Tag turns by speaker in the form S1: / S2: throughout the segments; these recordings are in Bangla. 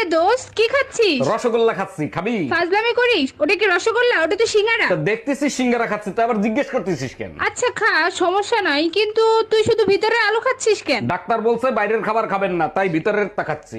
S1: রে দোস্ত কি খাচ্ছিস?
S2: রসগোল্লা খাচ্ছি খাবি?
S1: ফাজলামি করিস? ওটা কি রসগোল্লা? ওটা তো সিঙ্গারা।
S2: তা দেখতেছিস সিঙ্গারা খাচ্ছি তো আবার জিজ্ঞেস করতেছিস কেন?
S1: আচ্ছা খা সমস্যা নাই কিন্তু তুই শুধু ভিতরে আলু খাচ্ছিস কেন?
S2: ডাক্তার বলছে বাইরের খাবার খাবেন না তাই ভিতরের তা খাচ্ছি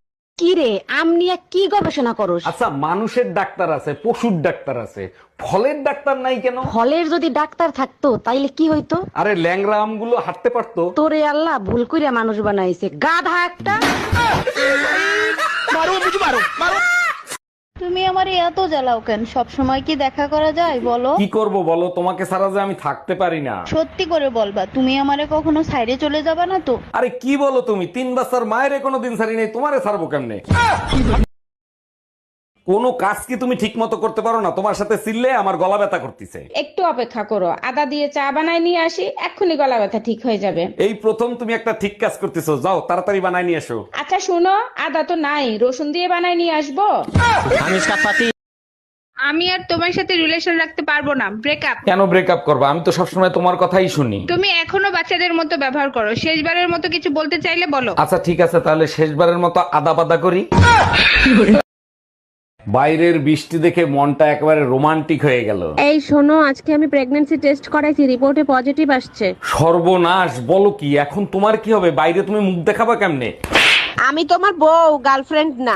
S3: কি রে আম নিয়ে কি গবেষণা করস?
S2: আচ্ছা মানুষের ডাক্তার আছে পশুর ডাক্তার আছে। ফলের ডাক্তার নাই কেন?
S3: ফলের যদি ডাক্তার থাকতো তাইলে কি হইতো?
S2: আরে ল্যাংরা আমগুলো হাঁটতে পারতো।
S3: তোরে আল্লাহ ভুল কইরা মানুষ বানাইছে। গাধা একটা
S4: তুমি আমার এত জ্বালাও কেন? সব সময় কি দেখা করা যায় বলো?
S2: কি করব বলো? তোমাকে ছাড়া যে আমি থাকতে পারি না।
S4: সত্যি করে বলবা তুমি আমারে কখনো সাইডে চলে যাবা না তো?
S2: আরে কি বলো তুমি? তিন বছর মায়ের কোনো দিন ছাড়ি নেই তোমারে ছাড়বো কেমনে? কোনো কাজ কি তুমি ঠিক মতো করতে পারো না? তোমার সাথে চিল্লে আমার গলা ব্যথা করতেছে।
S1: একটু অপেক্ষা করো। আদা দিয়ে চা বানায় নিয়ে আসি এক্ষুনি গলা ব্যথা ঠিক হয়ে যাবে।
S2: এই প্রথম তুমি একটা ঠিক কাজ করতেছো যাও তাড়াতাড়ি বানাই নিয়ে এসো।
S1: আচ্ছা শুনো আদা তো নাই রসুন দিয়ে বানায় নিয়ে আসব? আমি আর তোমার সাথে রিলেশন রাখতে পারব না ব্রেকআপ
S2: কেন ব্রেকআপ করব? আমি তো সবসময় তোমার কথাই শুনি।
S1: তুমি এখনও বাচ্চাদের মতো ব্যবহার করো শেষবারের মতো কিছু বলতে চাইলে বলো।
S2: আচ্ছা ঠিক আছে তাহলে শেষবারের মতো আদা পাদা করি। বাইরের বৃষ্টি দেখে মনটা একেবারে রোমান্টিক হয়ে গেল।
S3: এই শোনো আজকে আমি প্রেগন্যান্সি টেস্ট করাইছি রিপোর্টে পজিটিভ আসছে।
S2: সর্বনাশ বলো কি এখন তোমার কি হবে? বাইরে তুমি মুখ দেখাবা কেমনে?
S3: আমি তোমার বউ গার্লফ্রেন্ড না।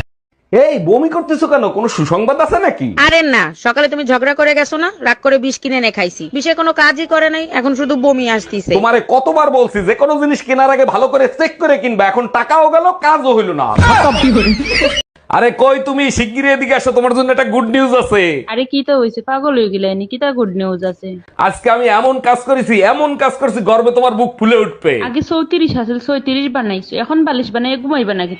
S2: এই বমি করতেছো কেন? কোনো সুসংবাদ আছে নাকি?
S3: আরে না সকালে তুমি ঝগড়া করে গেছো না? রাগ করে বিষ কিনে এনে খাইছি। বিষে কোনো কাজই করে নাই এখন শুধু বমি আসতিছে।
S2: তোমারে কতবার বলছি যে কোনো জিনিস কেনার আগে ভালো করে চেক করে কিনবা এখন টাকাও গেল কাজও হইল না। আরে কই তুমি? শিগগিরই এদিকে আসো তোমার জন্য একটা গুড নিউজ আছে।
S5: আরে কি তো হয়েছে পাগল হয়ে গেলেন কি তা গুড নিউজ আছে?
S2: আজকে আমি এমন কাজ করেছি এমন কাজ করেছি গর্বে তোমার বুক ফুলে উঠবে।
S5: আগে চৌত্রিশ আসল চৌত্রিশ বানাইছো এখন বালিশ বানাই ঘুমাইবা নাকি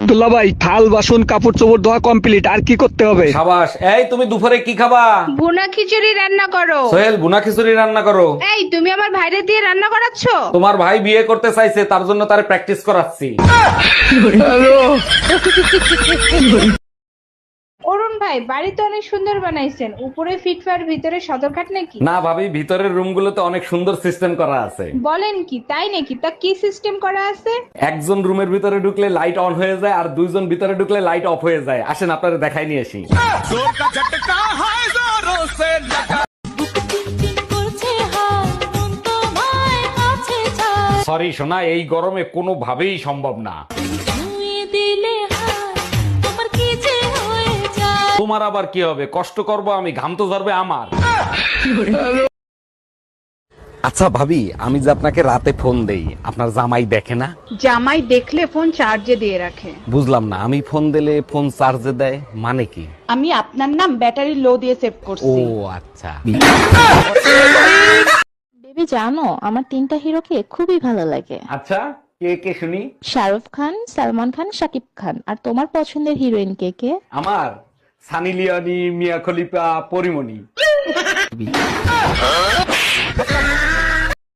S5: তা
S6: দুলাভাই থাল বাসন কাপড় চোপড় ধোয়া কমপ্লিট আর কি করতে হবে?
S2: সাবাস এই তুমি দুপুরে কি খাবা?
S1: ভুনা খিচুড়ি রান্না করো।
S2: সোহেল বুনা খিচুড়ি রান্না করো।
S1: এই তুমি আমার ভাইরে দিয়ে রান্না করাচ্ছো?
S2: তোমার ভাই বিয়ে করতে চাইছে তার জন্য তার প্র্যাকটিস করাচ্ছি।
S1: ভাই বাড়ি তো অনেক সুন্দর বানাইছেন। উপরে ফিটফার ভিতরে সদরঘাট নাকি?
S2: না ভাবি ভিতরের রুমগুলোতে অনেক সুন্দর সিস্টেম করা আছে।
S1: বলেন কি তাই নাকি? তা কি সিস্টেম করা আছে?
S2: একজন রুমের ভিতরে ঢুকলে লাইট অন হয়ে যায় আর দুইজন ভিতরে ঢুকলে লাইট অফ হয়ে যায়। আসেন আপনারা দেখাই নিয়ে আসি। সরি সোনা এই গরমে কোনো ভাবেই সম্ভব না। তোমার আবার কি হবে? কষ্ট করব আমি ঘাম তো ধরবে আমার। আচ্ছা ভাবি আমি যে আপনাকে রাতে ফোন দেই আপনার জামাই দেখে না?
S7: জামাই দেখলে ফোন চার্জে দিয়ে রাখে।
S2: বুঝলাম না আমি ফোন দিলে ফোন চার্জে দেয় মানে কি?
S7: আমি আপনার নাম ব্যাটারি লো দিয়ে সেভ
S2: ও
S7: করছি
S2: আচ্ছা।
S8: বেবি জানো আমার তিনটা হিরোকে খুবই ভালো লাগে।
S2: আচ্ছা কে কে শুনি?
S8: শাহরুখ খান সালমান খান শাকিব খান। আর তোমার পছন্দের হিরোইন কে কে?
S2: আমার? Sunny Leone Mia Khalifa Porimoni.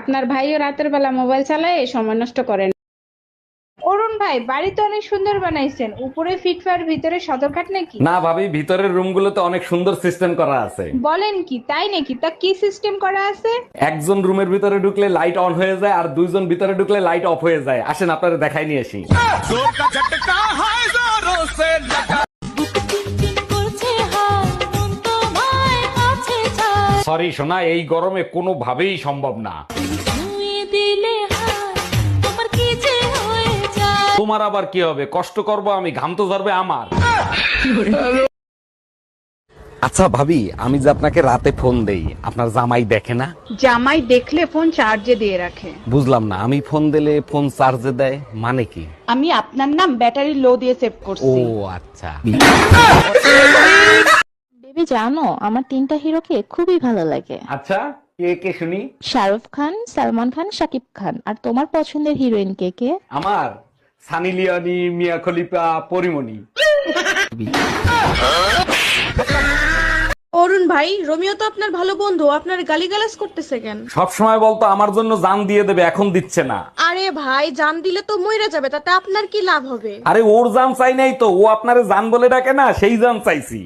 S1: আপনার ভাইও রাতের বেলা মোবাইল চালায় সময় নষ্ট করেন।
S7: অরুণ ভাই বাড়ি তো অনেক সুন্দর বানাইছেন। উপরে ফিটফার ভিতরে সদরঘাট নাকি?
S2: না ভাবি ভিতরের রুমগুলোতে অনেক সুন্দর সিস্টেম করা আছে।
S7: বলেন কি তাই নাকি? তা কি সিস্টেম করা আছে?
S2: একজন রুমের ভিতরে ঢুকলে লাইট অন হয়ে যায় আর দুইজন ভিতরে ঢুকলে লাইট অফ হয়ে যায়। আসেন আপনারা দেখাই নিয়ে আসি। সরি সোনা এই গরমে কোনোভাবেই সম্ভব না। তোমার আবার কি হবে? কষ্ট করব আমি ঘাম তো ধরবে আমার। আচ্ছা ভাবি আমি যে আপনাকে রাতে ফোন দেই আপনার জামাই দেখে না?
S7: জামাই দেখলে ফোন চার্জে দিয়ে রাখে।
S2: বুঝলাম না আমি ফোন দিলে ফোন চার্জে দেয় মানে কি?
S7: আমি আপনার নাম ব্যাটারি লো দিয়ে সেভ করছি।
S2: ও
S8: আচ্ছা। জানো আমার তিনটা হিরোকে খুবই ভালো লাগে।
S2: আচ্ছা কে কে শুনি?
S8: শাহরুখ খান সালমান খান শাকিব খান। আর তোমার পছন্দের হিরোইন কে কে?
S2: আমার Sunny Leone Mia Khalifa Porimoni.
S9: Arun ভাই রোমিও তো আপনার ভালো বন্ধু আপনার গালিগালাজ করতেছে কেন?
S2: সব সময় বলতো আমার জন্য জান দিয়ে দেবে এখন দিচ্ছে না।
S9: আরে ভাই জান দিলে তো মইরা যাবে তাতে আপনার কি লাভ হবে?
S2: আরে ওর জান চাই নাই তো ও আপনারে জান বলে ডাকে না সেই জান চাইছি।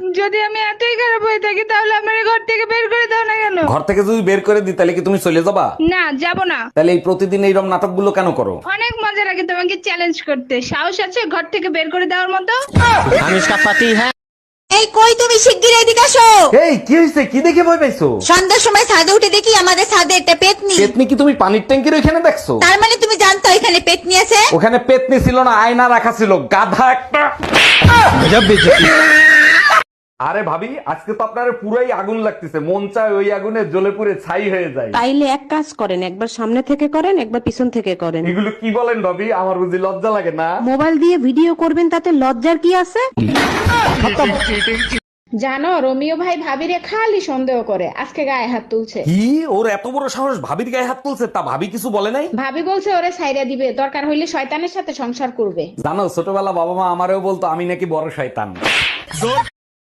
S7: যদি আমি এতই খারাপ হয়ে থাকি তাহলে আমার ঘর থেকে বের করে দাও না কেন?
S2: ঘর থেকে যদি বের করে দিই তাহলে কি তুমি চলে যাবা?
S7: না যাব না।
S2: তাহলে এই প্রতিদিন এইরকম নাটকগুলো কেন করো?
S7: অনেক মজা লাগে তোমাকে চ্যালেঞ্জ করতে। সাহস আছে ঘর থেকে বের করে দেওয়ার মতো?
S10: এই কই তুমি? শিগগির এদিকে আসো।
S2: এই কি হয়েছে কি দেখে ভয় পাইছো?
S10: সন্ধ্যার সময় ছাদে উঠে দেখি আমাদের ছাদে একটা পেতনি।
S2: পেতনি কি তুমি পানির ট্যাঙ্কির ওইখানে দেখছ?
S10: তার মানে তুমি জানতো এখানে পেতনি আছে?
S2: ওখানে পেতনি ছিল না আয়না রাখা ছিল গাধা একটা। আরে ভাবি আজকে তো আপনার পুরাই আগুন লাগতেছে। মন চায় ওই আগুনে জ্বলে পুড়ে ছাই হয়ে যায়
S3: তাইলে এক কাজ করেন একবার সামনে থেকে করেন একবার পিছন থেকে করেন।
S2: এগুলো কি বলেন ভাবি? আমার বুঝি লজ্জা লাগে না।
S3: মোবাইল দিয়ে ভিডিও করবেন তাতে লজ্জার কি আছে?
S1: জানো রোমিও ভাই ভাবিরে খালি সন্দেহ করে আজকে গায়ে হাত তুলছে।
S2: কি? ওর এত বড় সাহস ভাবির গায়ে হাত তুলছে তা ভাবি কিছু বলে নাই?
S1: ভাবি বলছে ওরে সাইরা দিবে দরকার হইলে শয়তানের সাথে সংসার করবে।
S2: জানো ছোটবেলা বাবা মা আমারও বলতো আমি নাকি বড় শয়তান।